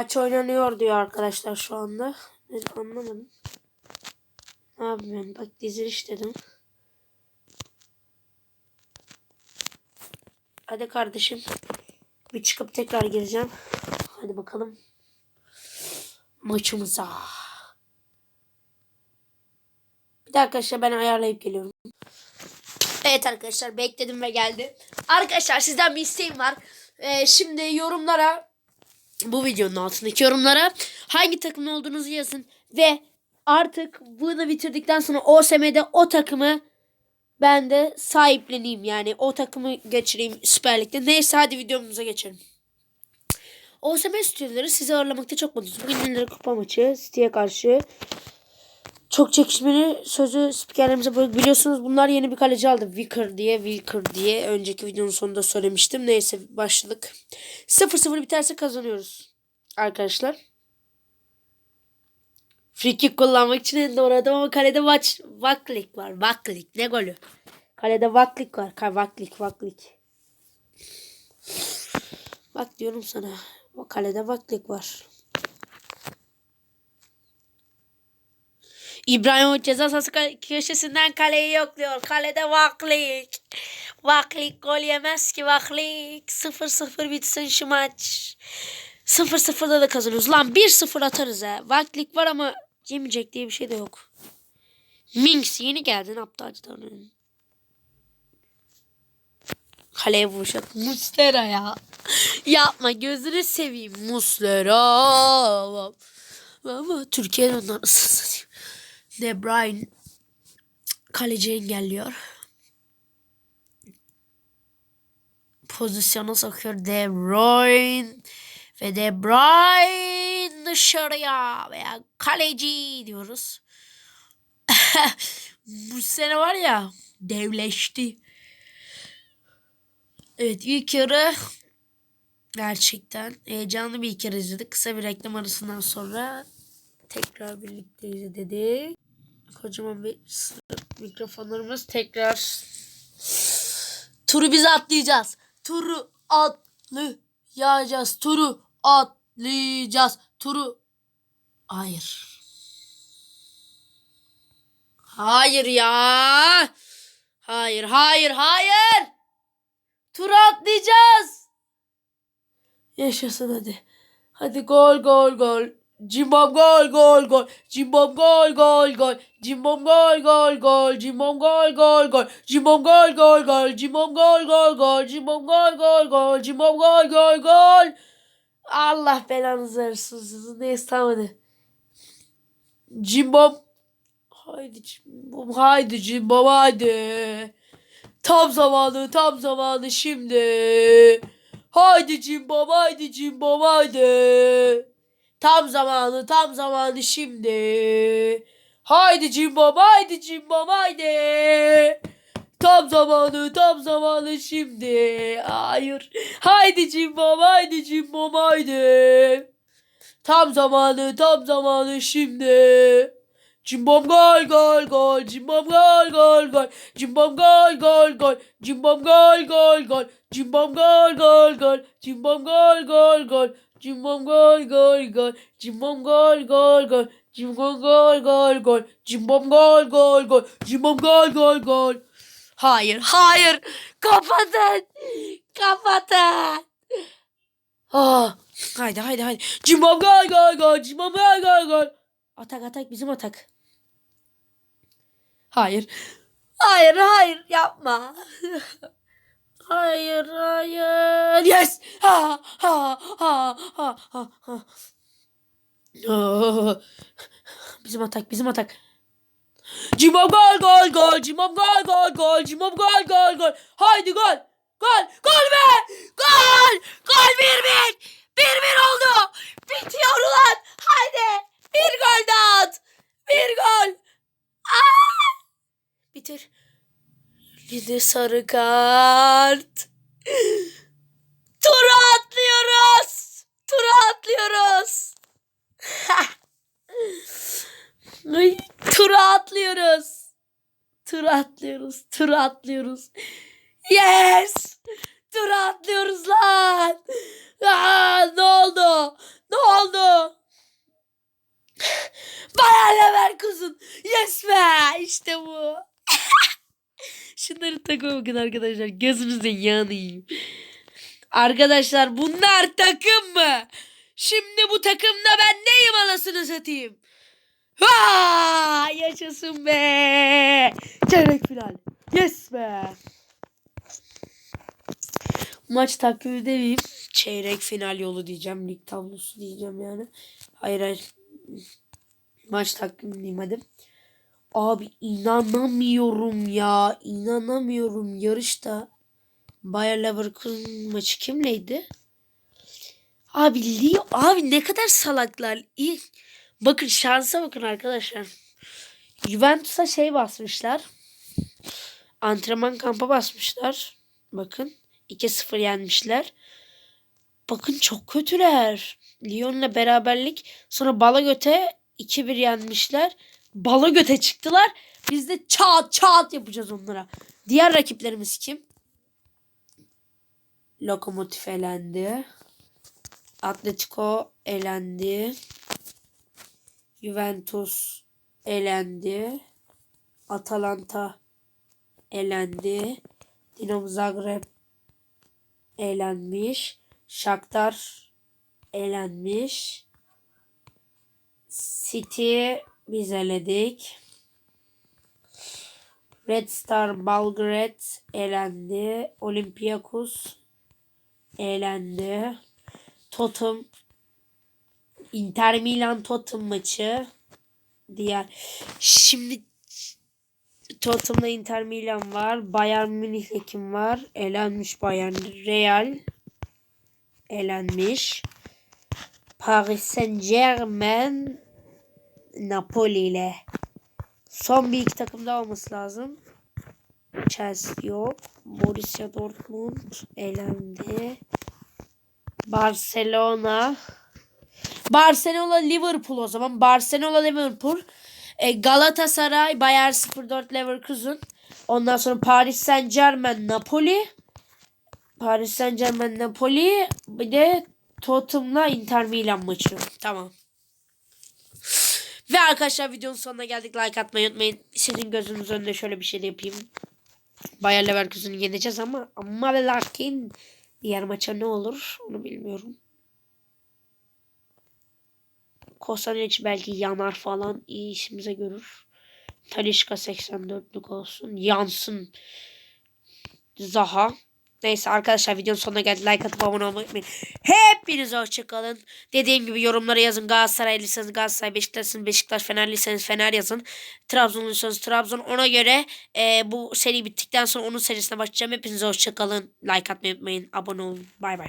Maç oynanıyor diyor arkadaşlar şu anda. Ben anlamadım. Ne yapayım? Bak diziliş dedim. Hadi kardeşim. Bir çıkıp tekrar gireceğim. Hadi bakalım. Maçımıza. Bir de arkadaşlar ben ayarlayıp geliyorum. Evet arkadaşlar bekledim ve geldi. Arkadaşlar sizden bir isteğim var. Ee, şimdi yorumlara bu videonun altındaki yorumlara hangi takımın olduğunuzu yazın ve artık bunu bitirdikten sonra OSM'de o takımı ben de sahipleneyim yani o takımı geçireyim Süper Lig'de. Neyse hadi videomuza geçelim. OSM stüdyoları sizi ağırlamakta çok mutluyuz. Bugün Kupa maçı City'ye karşı çok çekişmeli sözü spikerlerimize bırak- biliyorsunuz bunlar yeni bir kaleci aldı. Wicker diye, Wilker diye. Önceki videonun sonunda söylemiştim. Neyse başladık. 0-0 biterse kazanıyoruz. Arkadaşlar. Free kullanmak için en doğru adam ama kalede maç Vaklik var. Vaklik. Ne golü? Kalede Vaklik var. Ka- Vaklik, Vaklik. Bak diyorum sana. O kalede Vaklik var. İbrahimovic ceza sahası köşesinden kaleyi yokluyor. Kalede Vaklik. Vaklik gol yemez ki Vaklik. 0-0 bitsin şu maç. 0-0'da da kazanıyoruz. Lan 1-0 atarız ha. Vaklik var ama yemeyecek diye bir şey de yok. Minks yeni geldin aptalcıdan. Kaleye vuracak. Muslera ya. Yapma gözünü seveyim Muslera. Ama Türkiye'den anasını satayım. De Bruyne kaleci engelliyor. Pozisyona sokuyor De Bruyne ve De Bruyne dışarıya veya kaleci diyoruz. Bu sene var ya devleşti. Evet ilk yarı gerçekten heyecanlı bir ilk yarı izledik. Kısa bir reklam arasından sonra tekrar birlikte izledik. Kocaman bir mikrofonlarımız tekrar turu biz atlayacağız. Turu atlayacağız. Turu atlayacağız. Turu Hayır. Hayır ya. Hayır, hayır, hayır. Turu atlayacağız. Yaşasın hadi. Hadi gol gol gol. Cimbom gol gol gol. Cimbom gol gol gol. Cimbom gol gol gol. Cimbom gol gol gol. Cimbom gol gol gol. Cimbom gol gol gol. Cimbom gol gol gol. Cimbom gol gol gol. Allah belanızı versin sizin. Neyse tamam hadi. Haydi Cimbom. Haydi Cimbom haydi. Tam zamanı tam zamanı şimdi. Haydi cimbom haydi cimbom haydi. Tam zamanı tam zamanı şimdi. Haydi cimbom haydi cimbom haydi. Tam zamanı tam zamanı şimdi. Hayır. Haydi cimbom haydi cimbom haydi. Tam zamanı tam zamanı şimdi. Cimbom gol gol gol. Cimbom gol gol gol. Cimbom gol gol gol. Cimbom gol gol gol. Cimbom gol gol gol. Cimbom gol gol gol. Cimbom gol gol gol. Cimbom gol gol gol. Cimbom gol gol gol. Cimbom gol gol gol. Cimbom gol gol gol. Hayır, hayır. Kapatın. Kapatın. Ah, haydi haydi haydi. Cimbom gol gol gol. Cimbom gol gol gol. Atak atak bizim atak. Hayır. Hayır hayır yapma. hayır hayır. Yes. Ha ha ha ha ha ha. Oh. Bizim atak bizim atak. Cimom gol gol gol. Cimom gol gol gol. Cimom gol gol gol. Haydi gol. Gol. Gol be. Gol. Gol bir bir. Bir bir oldu. Bitiyor ulan. Haydi. Bir gol daha at. Bir gol. Aa! Bitir. Yine sarı kart. Tura atlıyoruz. Tura atlıyoruz. Ay, tura atlıyoruz. Tura atlıyoruz. Tura atlıyoruz. Yes. Tura atlıyoruz lan. Aa, ne oldu? Ne oldu? Bayer Leverkusen. Yes be. İşte bu. Şunları takma bakın arkadaşlar. Gözünüzde yanayım. Arkadaşlar bunlar takım mı? Şimdi bu takımda ben neyim anasını satayım? Ha, yaşasın be. Çeyrek final. Yes be. Maç takvimi demeyeyim. Çeyrek final yolu diyeceğim. Lig tablosu diyeceğim yani. Hayır hayır. Maç takvimi diyeyim hadi. Abi inanamıyorum ya. İnanamıyorum. Yarışta Bayer Leverkusen maçı kimleydi? Abi Leo, abi ne kadar salaklar. İyi. Bakın şansa bakın arkadaşlar. Juventus'a şey basmışlar. Antrenman kampı basmışlar. Bakın 2-0 yenmişler. Bakın çok kötüler. Lyon'la beraberlik. Sonra Balagöt'e 2-1 yenmişler. Balagöt'e çıktılar. Biz de çat çat yapacağız onlara. Diğer rakiplerimiz kim? Lokomotiv elendi. Atletico elendi. Juventus elendi. Atalanta elendi. Dinamo Zagreb elenmiş. Shakhtar elenmiş. City biz. Red Star Belgrade elendi. Olympiakos elendi. Tottenham Inter Milan Tottenham maçı. Diğer şimdi Tottenham'da Inter Milan var. Bayern Münih'le kim var? Elenmiş Bayern. Real elenmiş. Paris Saint Germain Napoli ile. Son bir iki takım daha olması lazım. Chelsea yok. Borussia Dortmund elendi. Barcelona. Barcelona Liverpool o zaman. Barcelona Liverpool. E, Galatasaray Bayern 04 Leverkusen. Ondan sonra Paris Saint Germain Napoli. Paris Saint Germain Napoli. Bir de Tottenham'la Inter Milan maçı. Tamam. Ve arkadaşlar videonun sonuna geldik. Like atmayı unutmayın. Sizin gözünüz önünde şöyle bir şey yapayım. Bayer Leverkusen'i yeneceğiz ama ama lakin diğer maça ne olur onu bilmiyorum. Kosanic belki yanar falan iyi işimize görür. Talişka 84'lük olsun. Yansın. Zaha. Neyse arkadaşlar videonun sonuna geldik. Like atıp abone olmayı unutmayın. Hepinize hoşçakalın. Dediğim gibi yorumlara yazın. Galatasaraylıysanız Galatasaray, Beşiktaş'ın Beşiktaş, Fenerliyseniz Fener yazın. Trabzonluysanız Trabzon. Ona göre e, bu seri bittikten sonra onun serisine başlayacağım. Hepinize hoşçakalın. Like atmayı unutmayın. Abone olun. Bay bay.